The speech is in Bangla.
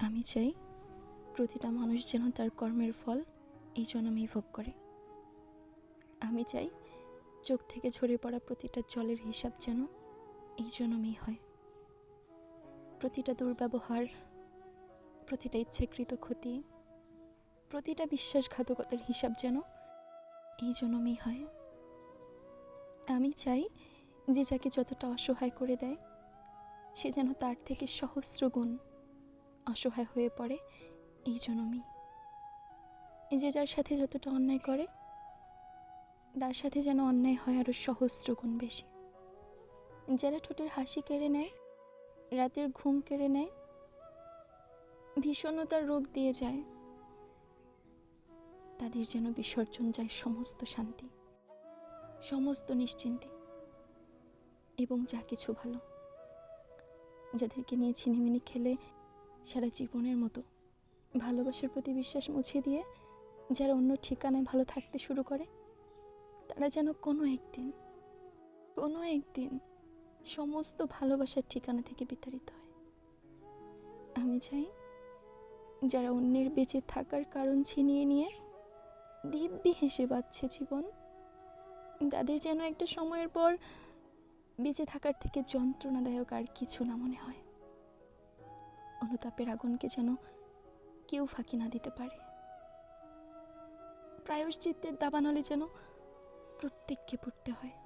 আমি চাই প্রতিটা মানুষ যেন তার কর্মের ফল এই জন্মেই ভোগ করে। আমি চাই চোখ থেকে ঝরে পড়া প্রতিটা জলের হিসাব যেন এই জন্মেই হয়। প্রতিটা দুর্ব্যবহার, প্রতিটা ইচ্ছাকৃত ক্ষতি, প্রতিটা বিশ্বাসঘাতকতার হিসাব যেন এই জন্মেই হয়। আমি চাই যে যাকে যতটা অসহায় করে দেয়, সে যেন তার থেকে সহস্র গুণ অসহায় হয়ে পড়ে, এই জন্যই যে যার সাথে যতটা অন্যায় করে, তার সাথে যেন অন্যায় হয় আরও সহস্র গুণ বেশি। যারা ঠোঁটের হাসি কেড়ে নেয়, রাতের ঘুম কেড়ে নেয়, ভীষণতার রোগ দিয়ে যায়, তাদের যেন বিসর্জন যায় সমস্ত শান্তি, সমস্ত নিশ্চিন্তি এবং যা কিছু ভালো। যাদেরকে নিয়ে ছিনিমিনি খেলে সারা জীবনের মতো। ভালোবাসার প্রতি বিশ্বাস মুছিয়ে দিয়ে যারা অন্য ঠিকানায় ভালো থাকতে শুরু করে, তারা যেন কোনো একদিন কোনো একদিন সমস্ত ভালোবাসার ঠিকানা থেকে বিতাড়িত হয়। আমি চাই যারা অন্যের বেঁচে থাকার কারণ ছিনিয়ে নিয়ে দিব্যি হেসে বাঁচছে জীবন, তাদের যেন একটা সময়ের পর বেঁচে থাকার থেকে যন্ত্রণাদায়ক আর কিছু না মনে হয়। অনুতাপের আগুনকে যেন কেউ ফাঁকি না দিতে পারে। প্রায়শ্চিত্তের দাবানলে যেন প্রত্যেককে পড়তে হয়।